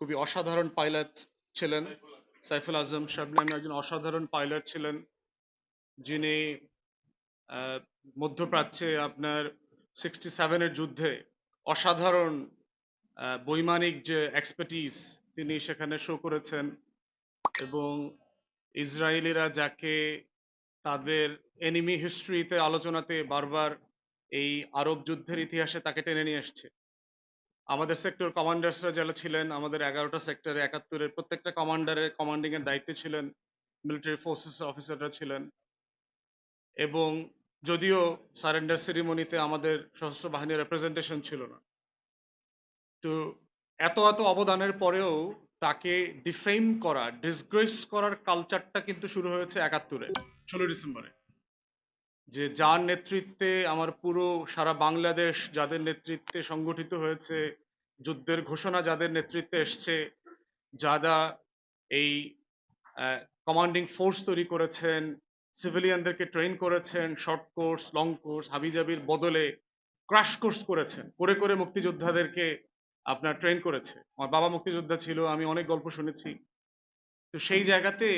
খুবই অসাধারণ পাইলট ছিলেন। সাইফুল আজম শাবনামী একজন অসাধারণ পাইলট ছিলেন, যিনি মধ্যপ্রাচ্যে আপনার সিক্সটি সেভেনের যুদ্ধে অসাধারণ বৈমানিক যে এক্সপার্টিস তিনি সেখানে শো করেছেন এবং ইসরায়েলিরা যাকে তাদের এনিমি হিস্ট্রিতে আলোচনাতে বারবার এই আরব যুদ্ধের ইতিহাসে তাকে টেনে নিয়ে এসছে। আমাদের সেক্টর কমান্ডার্সরা যারা ছিলেন, আমাদের এগারোটা সেক্টরে একাত্তরের প্রত্যেকটা কমান্ডারের কমান্ডিং এর দায়িত্বে ছিলেন মিলিটারি ফোর্সেস অফিসাররা ছিলেন। এবং যদিও সারেন্ডার সেরিমনিতে আমাদের সশস্ত্র বাহিনীর রেপ্রেজেন্টেশন ছিল না। তো এত এত অবদানের পরেও তাকে ডিফেম করা ডিসগ্রেস করার কালচারটা কিন্তু শুরু হয়েছে একাত্তরে, ষোলো ডিসেম্বরে। যে যার নেতৃত্বে আমার পুরো সারা বাংলাদেশ যাদের নেতৃত্বে সংগঠিত হয়েছে, যুদ্ধের ঘোষণা যাদের নেতৃত্বে এসছে, যারা এই কমান্ডিং ফোর্স তৈরি করেছেন সিভিলিয়ানদেরকে ট্রেন করেছেন শর্ট কোর্স লং কোর্স হাবিজাবির বদলে ক্রাশ কোর্স করেছেন, করে করে মুক্তিযোদ্ধাদেরকে আপনার ট্রেন করেছে। আমার বাবা মুক্তিযোদ্ধা ছিল, আমি অনেক গল্প শুনেছি। তো সেই জায়গাতে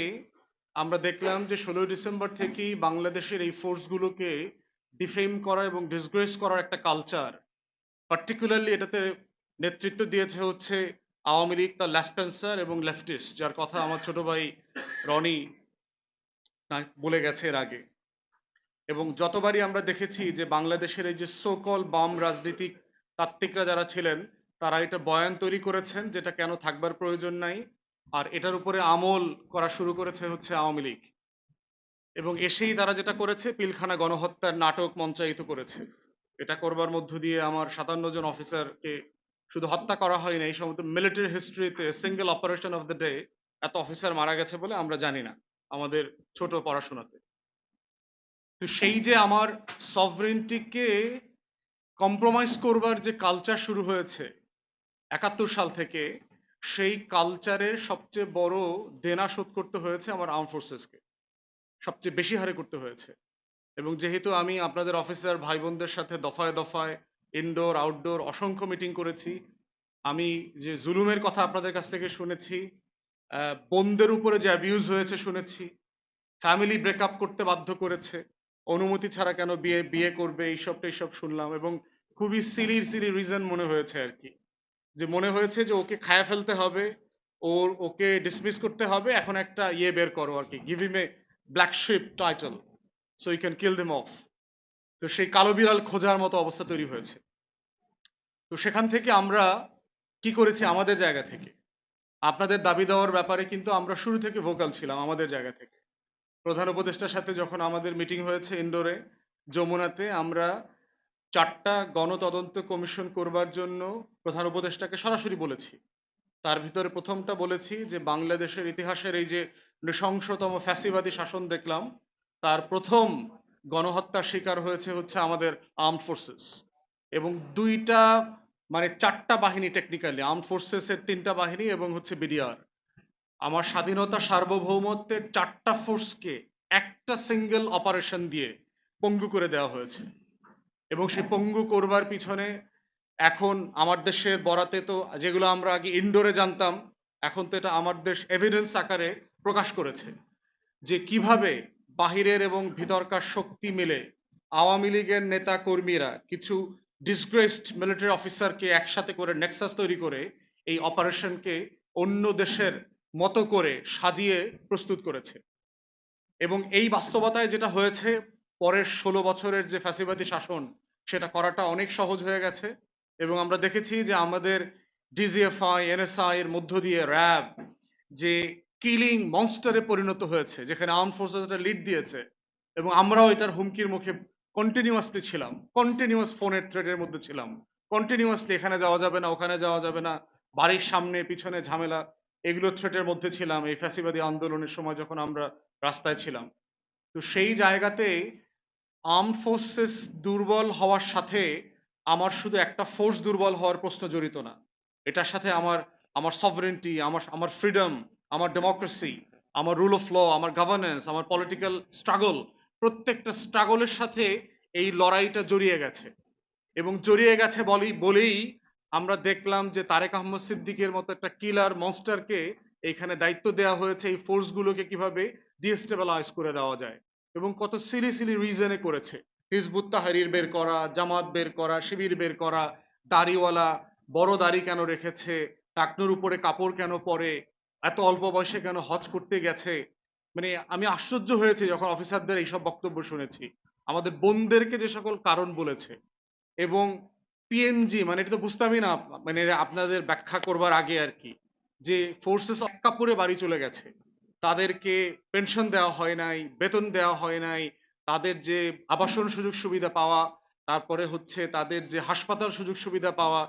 আমরা দেখলাম যে ষোলোই ডিসেম্বর থেকেই বাংলাদেশের এই ফোর্সগুলোকে ডিফেম করা এবং ডিসগ্রেস করার একটা কালচার পার্টিকুলারলি এটাতে নেতৃত্ব দিয়েছে হচ্ছে আওয়ামী লীগ, তার ল্যাসপেন্সার এবং লেফটিস্ট যার কথা আমার ছোট ভাই রনি বলে গেছে এর আগে। এবং যতবারই আমরা দেখেছি যে বাংলাদেশের এই যে সোকল বাম রাজনীতিক তাত্ত্বিকরা যারা ছিলেন, তারা এটা বয়ান তৈরি করেছেন যেটা কেন থাকবার প্রয়োজন নাই আর এটার উপরে আমল করা শুরু করেছে হচ্ছে আওয়ামী লীগ। এবং এসেই তারা যেটা করেছে, পিলখানা গণহত্যার নাটক মঞ্চায়িত করেছে। এটা করবার মধ্য দিয়ে আমার সাতান্ন জন অফিসারকে শুধু হত্যা করা হয়নি এই সমস্ত military হিস্ট্রিতে single operation of the day এত অফিসার মারা গেছে বলে আমরা জানি না, আমাদের ছোট পড়াশোনাতে। তো সেই যে আমার সভরেন্টিকে কম্প্রোমাইজ করবার যে কালচার শুরু হয়েছে, একাত্তর সাল থেকে সেই কালচারের সবচেয়ে বড় দেনা শোধ করতে হয়েছে আমার আর্ম ফোর্সেসকে সবচেয়ে বেশি হারে করতে হয়েছে। এবং যেহেতু আমি আপনাদের অফিসার ভাই বোনদের সাথে দফায় দফায় ইনডোর আউটডোর অসংখ্য মিটিং করেছি, আমি যে জুলুমের কথা আপনাদের কাছ থেকে শুনেছি বোনদের উপরে যে অ্যাবিউজ হয়েছে শুনেছি ফ্যামিলি ব্রেকআপ করতে বাধ্য করেছে, অনুমতি ছাড়া কেন বিয়ে বিয়ে করবে এইসব এইসব শুনলাম এবং খুবই সিলি সিলি রিজন মনে হয়েছে আর কি। যে মনে হয়েছে যে ওকে খায়া ফেলতে হবে, ওর, ওকে ডিসমিস করতে হবে, এখন একটা ইয়ে বের করো আর কি। Give him a black sheep title so you can kill them off তো সেই কালো বিড়াল খোঁজার মতো অবস্থা তৈরি হয়েছে। তো সেখান থেকে আমরা কি করেছি আমাদের জায়গা থেকে? আপনাদের দাবি দেওয়ার ব্যাপারে কিন্তু আমরা শুরু থেকে ভোকাল ছিলাম আমাদের জায়গা থেকে। প্রধান উপদেষ্টার সাথে যখন আমাদের মিটিং হয়েছে ইন্ডোরে যমুনাতে আমরা চারটা গণতদন্ত কমিশন করবার জন্য প্রধান উপদেষ্টাকে সরাসরি বলেছি। তার ভিতরে প্রথমটা বলেছি যে বাংলাদেশের ইতিহাসের এই যে নৃশংসতম ফ্যাসিবাদী শাসন দেখলাম, তার প্রথম গণহত্যার শিকার হয়েছে হচ্ছে আমাদের আর্মড ফোর্সেস। এবং দুইটা মানে চারটা বাহিনী টেকনিক্যালি আর্মড ফোর্সেস এর তিনটা বাহিনী এবং হচ্ছে বিডিআর আমার স্বাধীনতা সার্বভৌমত্বের চারটা ফোর্সকে একটা সিঙ্গেল অপারেশন দিয়ে পঙ্গু করে দেওয়া হয়েছে। এবং সে পঙ্গু করবার পিছনে এখন আমার দেশের বরাতে তো যেগুলো আমরা আগে ইনডোরে জানতাম এখন তো এটা আমার দেশ এভিডেন্স আকারে প্রকাশ করেছে যে কীভাবে বাহিরের এবং ভিতরকার শক্তি মিলে আওয়ামী লীগের নেতা কর্মীরা কিছু ডিসগ্রেসড মিলিটারি অফিসারকে একসাথে করে নেক্সাস তৈরি করে এই অপারেশনকে অন্য দেশের মতো করে সাজিয়ে প্রস্তুত করেছে। এবং এই বাস্তবতায় যেটা হয়েছে পরের ষোলো বছরের যে ফ্যাসিবাদী শাসন, সেটা করাটা অনেক সহজ হয়ে গেছে। এবং আমরা দেখেছি যে আমাদের ডিজিএফআই এনএসআই এর মধ্য দিয়ে র্যাব যে কিলিং মনস্টারে পরিণত হয়েছে, যেখানে আর্ম ফোর্সেসটা লিড দিয়েছে। এবং আমরাও এটার হুমকির মুখে কন্টিনিউয়াসলি ছিলাম কন্টিনিউয়াস ফোনের থ্রেডের মধ্যে ছিলাম। কন্টিনিউয়াসলি এখানে যাওয়া যাবে না, ওখানে যাওয়া যাবে না, বাড়ির সামনে, পিছনে ঝামেলা, এগুলো থ্রেটের মধ্যে ছিলাম। এই ফ্যাসিবাদী আন্দোলনের সময় যখন আমরা রাস্তায় ছিলাম। তো সেই জায়গাতে আর্ম ফোর্সেস দুর্বল হওয়ার সাথে আমার শুধু একটা ফোর্স দুর্বল হওয়ার প্রশ্ন জড়িত না। এটার সাথে আমার আমার সভারেন্টি আমার আমার ফ্রিডম আমার ডেমোক্রেসি আমার রুল অফ ল আমার গভর্নেন্স আমার পলিটিক্যাল স্ট্রাগল প্রত্যেকটা স্ট্রাগলের সাথে এই লড়াইটা জড়িয়ে গেছে। এবং জড়িয়ে গেছে বলি, বলেই আমরা দেখলাম যে তারেক আহমদ সিদ্দিকের মতো একটা কিলার মনস্টারকে এখানে দায়িত্ব দেওয়া হয়েছে এই ফোর্সগুলোকে কীভাবে ডিস্টেবলাইজ করে দেওয়া যায়। এবং কত সিলি সিলি রিজনে করেছে। হিজবুত তাহারির বের করা, জামাত বের করা, শিবির বের করা, দাড়িওয়ালা, বড় দাড়ি কেন রেখেছে, টাকনুর উপরে কাপড় কেন পরে, এত অল্প বয়সে কেন হজ করতে গেছে? মানে আমি আশ্চর্য হয়েছি যখন অফিসারদের এইসব বক্তব্য শুনেছি। আমাদের বোনদেরকে যে সকল কারণ বলেছে এবং পিএনজি মানে এটা তো বুঝতামই না মানে আপনাদের ব্যাখ্যা করবার আগে আর কি, যে ফোর্সেস এক কাপড়ে বাড়ি চলে গেছে। তাদেরকে পেনশন দেওয়া হয় নাই, বেতন দেওয়া হয় নাই, তাদের যে আবাসন সুযোগ সুবিধা পাওয়া, তারপরে হচ্ছে তাদের যে হাসপাতাল সুযোগ সুবিধা পাওয়া